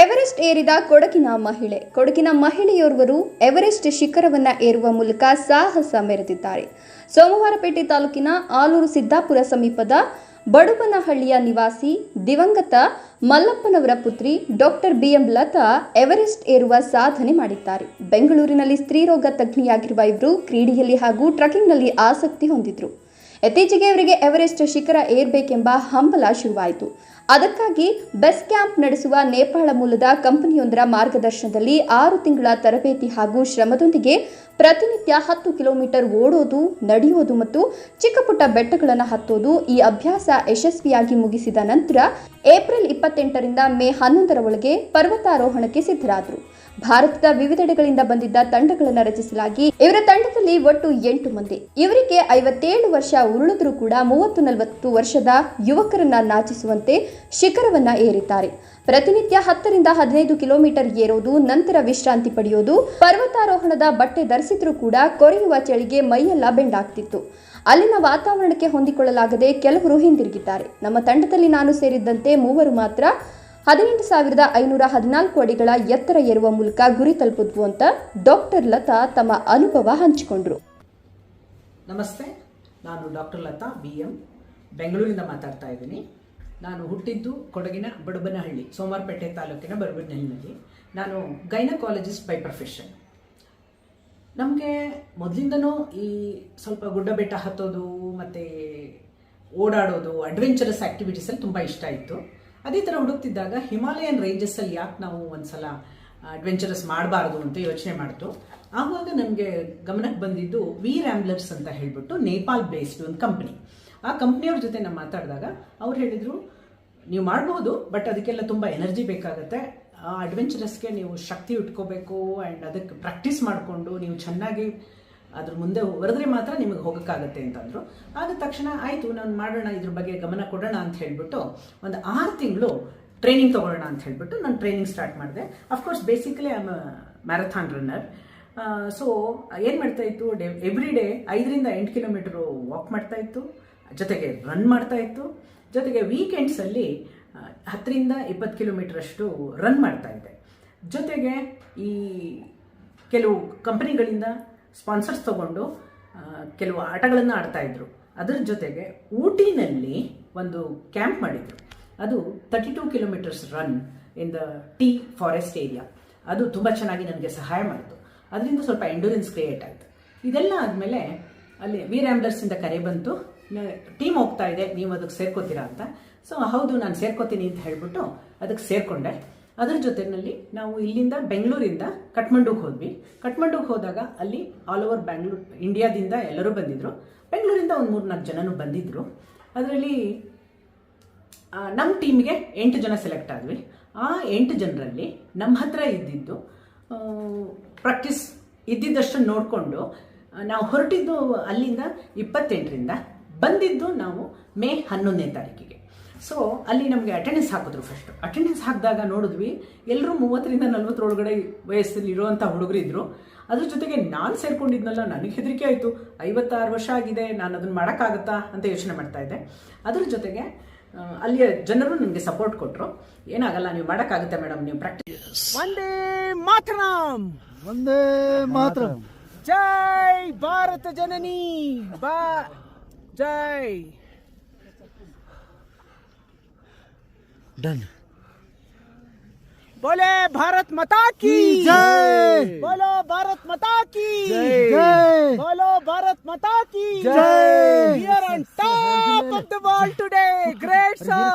Everest ಏರಿದ ಕೊಡಗಿನ ಮಹಿಳೆ. ಕೊಡಗಿನ ಮಹಿಳೆಯೋರ್ವರು ಎವರೆಸ್ಟ್ ಶಿಖರವನ್ನು ಏರುವ ಮೂಲಕ ಸಾಹಸ ಮೆರೆದಿದ್ದಾರೆ. ಸೋಮವಾರಪೇಟೆ ತಾಲೂಕಿನ ಆಲೂರು ಸಿದ್ದಾಪುರ ಸಮೀಪದ ಬಡುಬನಹಳ್ಳಿಯ ನಿವಾಸಿ ದಿವಂಗತ ಮಲ್ಲಪ್ಪನವರ ಪುತ್ರಿ ಡಾಕ್ಟರ್ ಬಿಎಂ ಲತಾ ಎವರೆಸ್ಟ್ ಏರುವ ಸಾಧನೆ ಮಾಡಿದ್ದಾರೆ. ಬೆಂಗಳೂರಿನಲ್ಲಿ ಸ್ತ್ರೀರೋಗ ತಜ್ಞೆಯಾಗಿರುವ ಇವರು ಕ್ರೀಡೆಯಲ್ಲಿ ಹಾಗೂ ಟ್ರಕ್ಕಿಂಗ್ನಲ್ಲಿ ಆಸಕ್ತಿ ಹೊಂದಿದ್ರು. ಇತ್ತೀಚೆಗೆ ಇವರಿಗೆ ಎವರೆಸ್ಟ್ ಶಿಖರ ಏರ್ಬೇಕೆಂಬ ಹಂಬಲ ಶುರುವಾಯಿತು. ಅದಕ್ಕಾಗಿ ಬೆಸ್ ಕ್ಯಾಂಪ್ ನಡೆಸುವ ನೇಪಾಳ ಮೂಲದ ಕಂಪನಿಯೊಂದರ ಮಾರ್ಗದರ್ಶನದಲ್ಲಿ ಆರು ತಿಂಗಳ ತರಬೇತಿ ಹಾಗೂ ಶ್ರಮದೊಂದಿಗೆ ಪ್ರತಿನಿತ್ಯ ಹತ್ತು ಕಿಲೋಮೀಟರ್ ಓಡೋದು, ನಡೆಯೋದು ಮತ್ತು ಚಿಕ್ಕಪುಟ್ಟ ಬೆಟ್ಟಗಳನ್ನು ಹತ್ತೋದು ಈ ಅಭ್ಯಾಸ ಯಶಸ್ವಿಯಾಗಿ ಮುಗಿಸಿದ ನಂತರ ಏಪ್ರಿಲ್ ಇಪ್ಪತ್ತೆಂಟರಿಂದ ಮೇ ಹನ್ನೊಂದರ ಒಳಗೆ ಪರ್ವತಾರೋಹಣಕ್ಕೆ ಸಿದ್ಧರಾದರು. ಭಾರತದ ವಿವಿಧೆಡೆಗಳಿಂದ ಬಂದಿದ್ದ ತಂಡಗಳನ್ನು ರಚಿಸಲಾಗಿ ಇವರ ತಂಡದಲ್ಲಿ ಒಟ್ಟು ಎಂಟು ಮಂದಿ. ಇವರಿಗೆ ಐವತ್ತೇಳು ವರ್ಷ ಉರುಳಿದ್ರೂ ಕೂಡ ಮೂವತ್ತು ನಲವತ್ತು ವರ್ಷದ ಯುವಕರನ್ನ ನಾಚಿಸುವಂತೆ ಶಿಖರವನ್ನ ಏರಿದ್ದಾರೆ. ಪ್ರತಿನಿತ್ಯ ಹತ್ತರಿಂದ ಹದಿನೈದು ಕಿಲೋಮೀಟರ್ ಏರೋದು, ನಂತರ ವಿಶ್ರಾಂತಿ ಪಡೆಯೋದು, ಪರ್ವತಾರೋಹಣದ ಬಟ್ಟೆ ಧರಿಸಿದ್ರೂ ಕೂಡ ಕೊರೆಯುವ ಚಳಿಗೆ ಮೈಯೆಲ್ಲ ಬೆಂಡಾಗ್ತಿತ್ತು. ಅಲ್ಲಿನ ವಾತಾವರಣಕ್ಕೆ ಹೊಂದಿಕೊಳ್ಳಲಾಗದೆ ಕೆಲವರು ಹಿಂದಿರುಗಿದ್ದಾರೆ. ನಮ್ಮ ತಂಡದಲ್ಲಿ ನಾನು ಸೇರಿದ್ದಂತೆ ಮೂವರು ಮಾತ್ರ ಹದಿನೆಂಟು ಸಾವಿರದ ಐನೂರ ಹದಿನಾಲ್ಕು ಅಡಿಗಳ ಎತ್ತರ ಏರುವ ಮೂಲಕ ಗುರಿ ತಲುಪಿದ್ವು ಅಂತ ಡಾಕ್ಟರ್ ಲತಾ ತಮ್ಮ ಅನುಭವ ಹಂಚಿಕೊಂಡ್ರು. ನಮಸ್ತೆ, ನಾನು ಡಾಕ್ಟರ್ ಲತಾ ಬಿ ಎಂ ಬೆಂಗಳೂರಿಂದ ಮಾತಾಡ್ತಾ ಇದ್ದೀನಿ. ನಾನು ಹುಟ್ಟಿದ್ದು ಕೊಡಗಿನ ಬಡಬನಹಳ್ಳಿ ಸೋಮಾರಪೇಟೆ ತಾಲೂಕಿನ ಬಡಬನಹಳ್ಳಿನಲ್ಲಿ ನಾನು ಗೈನಕಾಲಜಿಸ್ಟ್ ಬೈ ಪ್ರೊಫೆಷನ್. ನಮಗೆ ಮೊದಲಿಂದನೂ ಈ ಸ್ವಲ್ಪ ಗುಡ್ಡ ಬೆಟ್ಟ ಹತ್ತೋದು ಮತ್ತು ಓಡಾಡೋದು, ಅಡ್ವೆಂಚರಸ್ ಆ್ಯಕ್ಟಿವಿಟೀಸಲ್ಲಿ ತುಂಬ ಇಷ್ಟ ಇತ್ತು. ಅದೇ ಥರ ಹುಡುಕ್ತಿದ್ದಾಗ ಹಿಮಾಲಯನ್ ರೇಂಜಸ್ಸಲ್ಲಿ ಯಾಕೆ ನಾವು ಒಂದ್ಸಲ ಅಡ್ವೆಂಚರಸ್ ಮಾಡಬಾರ್ದು ಅಂತ ಯೋಚನೆ ಮಾಡ್ತು. ಆವಾಗ ನಮಗೆ ಗಮನಕ್ಕೆ ಬಂದಿದ್ದು ವಿ ರ್ಯಾಂಬ್ಲರ್ಸ್ ಅಂತ ಹೇಳ್ಬಿಟ್ಟು ನೇಪಾಲ್ ಬೇಸ್ಡ್ ಒಂದು ಕಂಪ್ನಿ ಆ ಕಂಪ್ನಿಯವ್ರ ಜೊತೆ ನಾವು ಮಾತಾಡಿದಾಗ ಅವ್ರು ಹೇಳಿದರು, ನೀವು ಮಾಡ್ಬೋದು ಬಟ್ ಅದಕ್ಕೆಲ್ಲ ತುಂಬ ಎನರ್ಜಿ ಬೇಕಾಗುತ್ತೆ. ಆ ಅಡ್ವೆಂಚರಸ್ಗೆ ನೀವು ಶಕ್ತಿ ಇಟ್ಕೋಬೇಕು ಆ್ಯಂಡ್ ಅದಕ್ಕೆ ಪ್ರಾಕ್ಟೀಸ್ ಮಾಡಿಕೊಂಡು ನೀವು ಚೆನ್ನಾಗಿ ಅದ್ರ ಮುಂದೆ ಬರೆದ್ರೆ ಮಾತ್ರ ನಿಮಗೆ ಹೋಗೋಕ್ಕಾಗತ್ತೆ ಅಂತಂದರು. ಆಗ ತಕ್ಷಣ ಆಯಿತು, ನಾನು ಮಾಡೋಣ, ಇದ್ರ ಬಗ್ಗೆ ಗಮನ ಕೊಡೋಣ ಅಂತ ಹೇಳಿಬಿಟ್ಟು ಒಂದು ಆರು ತಿಂಗಳು ಟ್ರೈನಿಂಗ್ ತೊಗೊಳ್ಳೋಣ ಅಂತ ಹೇಳಿಬಿಟ್ಟು ನಾನು ಟ್ರೈನಿಂಗ್ ಸ್ಟಾರ್ಟ್ ಮಾಡಿದೆ. Of course basically I marathon runner so ಏನು ಮಾಡ್ತಾ ಇತ್ತು? ಡೇ ಎವ್ರಿ ಡೇ ಐದರಿಂದ ಎಂಟು ಕಿಲೋಮೀಟ್ರು ವಾಕ್ ಮಾಡ್ತಾ ಇತ್ತು. ಜೊತೆಗೆ ರನ್ ಮಾಡ್ತಾ ಇತ್ತು. ಜೊತೆಗೆ ವೀಕೆಂಡ್ಸಲ್ಲಿ ಹತ್ತರಿಂದ ಇಪ್ಪತ್ತು ಕಿಲೋಮೀಟರ್ ಅಷ್ಟು ರನ್ ಮಾಡ್ತಾ ಇದ್ದೆ. ಜೊತೆಗೆ ಈ ಕೆಲವು ಕಂಪನಿಗಳಿಂದ ಸ್ಪಾನ್ಸರ್ಸ್ ತಗೊಂಡು ಕೆಲವು ಆಟಗಳನ್ನು ಆಡ್ತಾ ಇದ್ರು. ಅದರ ಜೊತೆಗೆ ಊಟಿನಲ್ಲಿ ಒಂದು ಕ್ಯಾಂಪ್ ಮಾಡಿದ್ರು. ಅದು thirty two kilometres run in the tea forest area ಅದು ತುಂಬ ಚೆನ್ನಾಗಿ ನನಗೆ ಸಹಾಯ ಮಾಡಿತು. ಅದರಿಂದ ಸ್ವಲ್ಪ ಎಂಡೂರೆನ್ಸ್ ಕ್ರಿಯೇಟ್ ಆಯಿತು. ಇದೆಲ್ಲ ಆದಮೇಲೆ ಅಲ್ಲಿ ವೀರ್ ಇಂದ ಕರೆ ಬಂತು. ಟೀಮ್ ಹೋಗ್ತಾ ಇದೆ, ನೀವು ಅದಕ್ಕೆ ಸೇರ್ಕೋತೀರಾ ಅಂತ. ಸೊ, ಹೌದು, ನಾನು ಸೇರ್ಕೋತೀನಿ ಅಂತ ಹೇಳ್ಬಿಟ್ಟು ಅದಕ್ಕೆ ಸೇರಿಕೊಂಡೆ. ಅದ್ರ ಜೊತೆಯಲ್ಲಿ ನಾವು ಇಲ್ಲಿಂದ ಬೆಂಗಳೂರಿಂದ ಕಟ್ಮಂಡುಗೆ ಹೋದ್ವಿ. ಕಟ್ಮಂಡುಗೆ ಹೋದಾಗ ಅಲ್ಲಿ ಆಲ್ ಓವರ್ ಬ್ಯಾಂಗ್ಳೂರ್ ಇಂಡಿಯಾದಿಂದ ಎಲ್ಲರೂ ಬಂದಿದ್ರು. ಬೆಂಗಳೂರಿಂದ ಒಂದು ಮೂರು ನಾಲ್ಕು ಜನನೂ ಬಂದಿದ್ರು. ಅದರಲ್ಲಿ ನಮ್ಮ ಟೀಮ್ಗೆ ಎಂಟು ಜನ ಸೆಲೆಕ್ಟ್ ಆದ್ವಿ. ಆ ಎಂಟು ಜನರಲ್ಲಿ ನಮ್ಮ ಹತ್ರ ಇದ್ದಿದ್ದು ಪ್ರಾಕ್ಟೀಸ್ ಇದ್ದಿದ್ದಷ್ಟು ನೋಡಿಕೊಂಡು ನಾವು ಹೊರಟಿದ್ದು ಅಲ್ಲಿಂದ ಇಪ್ಪತ್ತೆಂಟರಿಂದ ಬಂದಿದ್ದು ನಾವು ಮೇ ಹನ್ನೊಂದನೇ ತಾರೀಕಿಗೆ. ಸೊ ಅಲ್ಲಿ ನಮಗೆ ಅಟೆಂಡೆನ್ಸ್ ಹಾಕಿದ್ರು ಫಸ್ಟ್ ಅಟೆಂಡೆನ್ಸ್ ಹಾಕಿದಾಗ ನೋಡಿದ್ವಿ ಎಲ್ಲರೂ ಮೂವತ್ತರಿಂದ ನಲ್ವತ್ತರೊಳಗಡೆ ವಯಸ್ಸಲ್ಲಿ ಇರುವಂಥ ಹುಡುಗರು ಇದ್ರು. ಅದ್ರ ಜೊತೆಗೆ ನಾನು ಸೇರ್ಕೊಂಡಿದ್ನಲ್ಲ ನನಗೆ ಹೆದರಿಕೆ ಆಯಿತು. ಐವತ್ತಾರು ವರ್ಷ ಆಗಿದೆ ನಾನು ಅದನ್ನು ಮಾಡೋಕ್ಕಾಗತ್ತಾ ಅಂತ ಯೋಚನೆ ಮಾಡ್ತಾ ಇದ್ದೆ. ಅದ್ರ ಜೊತೆಗೆ ಅಲ್ಲಿಯ ಜನರು ನನಗೆ ಸಪೋರ್ಟ್ ಕೊಟ್ಟರು ಏನಾಗಲ್ಲ ನೀವು ಮಾಡೋಕ್ಕಾಗುತ್ತೆ ಮೇಡಮ್ ನೀವು ಪ್ರಾಕ್ಟೀಸ್ ಒಂದೇ ಮಾತರಂ! ಒಂದೇ ಮಾತ್ರ. ಜೈ ಭಾರತ ಜನನಿ! ಬಾ ಜೈ डन। बोले भारत माता की। जय। बोलो भारत माता की। जय। बोलो भारत माता की। जय। Top of the world today great sir